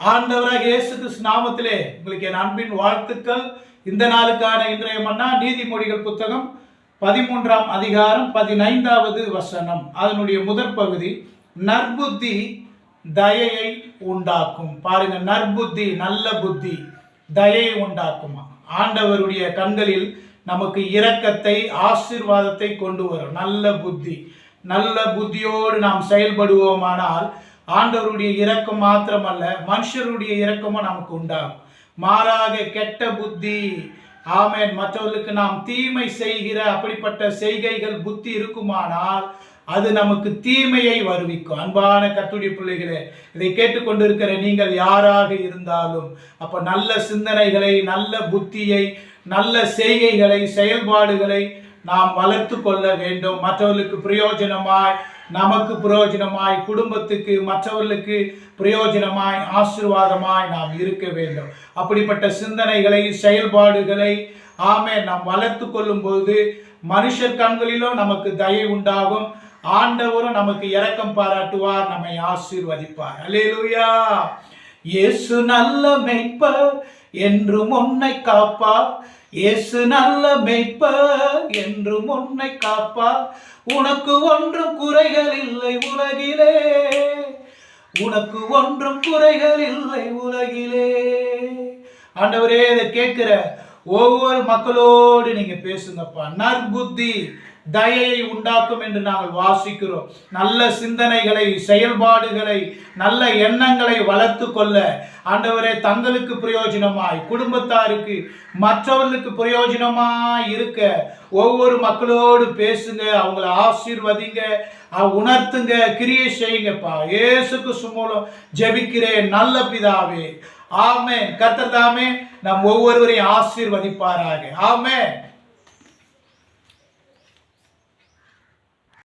ஆண்டவராக இயேசு கிறிஸ்து நாமத்திலே உங்களுக்கு என் அன்பின் வாழ்த்துக்கள். இந்த நாளுக்கான இன்றைய மன்னா நீதிமொழிகள் புத்தகம் பதிமூன்றாம் அதிகாரம் பதினைந்தாவது வசனம். அதனுடைய முதற் பகுதி நற்புத்தி தயையை உண்டாக்கும். பாருங்க நற்புத்தி நல்ல புத்தி தயையை உண்டாக்குமா? ஆண்டவருடைய கண்களில் நமக்கு இரக்கத்தை ஆசீர்வாதத்தை கொண்டு வரும். நல்ல புத்தி நல்ல புத்தியோடு நாம் செயல்படுவோமானால் ஆண்டவருடைய இரக்கம் மாத்திரமல்ல மனுஷருடைய இரக்கமும் நமக்கு உண்டாகும். மாறாக கெட்ட புத்தி. ஆமேன். மற்றவர்களுக்கு நாம் தீமை செய்கிற அப்படிப்பட்ட செய்கைகள் புத்தி இருக்குமானால் அது நமக்கு தீமையை வருவிக்கும். அன்பான கத்துடைய பிள்ளைகளே இதை கேட்டுக்கொண்டிருக்கிற நீங்கள் யாராக இருந்தாலும் அப்ப நல்ல சிந்தனைகளை நல்ல புத்தியை நல்ல செய்கைகளை செயல்பாடுகளை நாம் வளர்த்து கொள்ள வேண்டும். மற்றவர்களுக்கு பிரயோஜனமாய் நமக்கு பிரயோஜனமாய் குடும்பத்துக்கு மற்றவர்களுக்கு பிரயோஜனமாய் ஆசீர்வாதமாய் நாம் இருக்க வேண்டும். அப்படிப்பட்ட சிந்தனைகளை செயல்பாடுகளை ஆமே நாம் வளர்த்து கொள்ளும் பொழுது மனுஷர் கண்களிலும் நமக்கு தயை உண்டாகும். ஆண்டவரும் நமக்கு இரக்கம் பாராட்டுவார் நம்மை ஆசீர்வதிப்பார். அல்லேலூயா இயேசு நல்ல மெய்ப்பர் என்றும் உன்னை காப்பார். இயேசு நல்ல மெய்ப்ப என்று உன்னை காப்பா. உனக்கு ஒன்றும் குறைகள் இல்லை உலகிலே. உனக்கு ஒன்றும் குறைகள் இல்லை உலகிலே. ஆண்டவரே இதை கேட்கிற ஒவ்வொரு மக்களோடு நீங்க பேசுங்கப்பா. நற்புத்தி. தயையை உண்டாக்கும் என்று நாங்கள் வாசிக்கிறோம். நல்ல சிந்தனைகளை செயல்பாடுகளை நல்ல எண்ணங்களை வளர்த்து கொள்ள ஆண்டவரே தங்களுக்கு பிரயோஜனமாய் குடும்பத்தாருக்கு மற்றவர்களுக்கு பிரயோஜனமாய் இருக்க ஒவ்வொரு மக்களோடு பேசுங்க அவங்கள ஆசீர்வதிங்க உணர்த்துங்க கிரியை செய்யுங்கப்பா. இயேசுக்கு சுமூலம் ஜெபிக்கிறேன் நல்ல பிதாவே. ஆமே கத்தர் தாமே நம் ஒவ்வொருவரையும் ஆசீர்வதிப்பாராக. ஆமே